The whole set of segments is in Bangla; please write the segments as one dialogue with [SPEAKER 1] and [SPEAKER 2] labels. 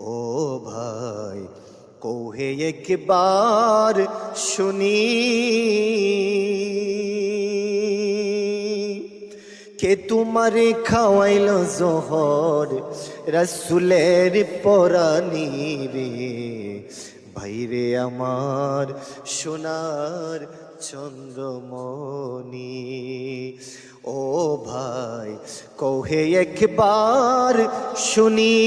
[SPEAKER 1] ও ভাই, কোহে একবার শুনি। কে তোমারে খাওয়াইল জহর রসুলের পরানি রে ভাইরে আমার সোনার চন্দ্রমণি। ও ভাই, কহে একবার শুনি।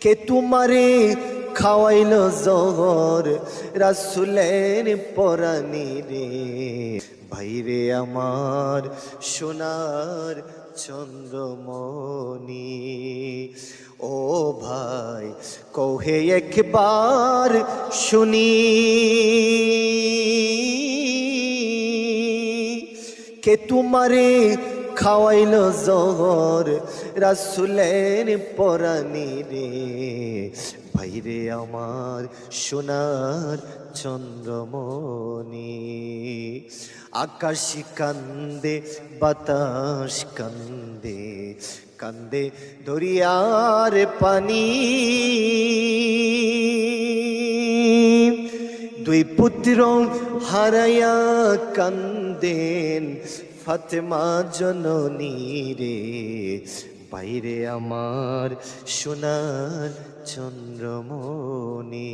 [SPEAKER 1] কে তোমারে খাওয়াইল জহর রাসুলের পরানি রে ভাইরে আমার সোনার চন্দ্রমণি। কহে একবার শুনি। কে তোমারে খাওয়াইল জহর রাসুলের পরানি রে? ভাইরে আমার সোনার চন্দ্রমণি। আকাশ কান্দে, বাতাস কান্দে কান্দে দরিয়ার পানি। দুই পুত্র হারায়া কান্দেন ফাতেমা জননী রে। বাইরে আমার সোনার চন্দ্রমণি।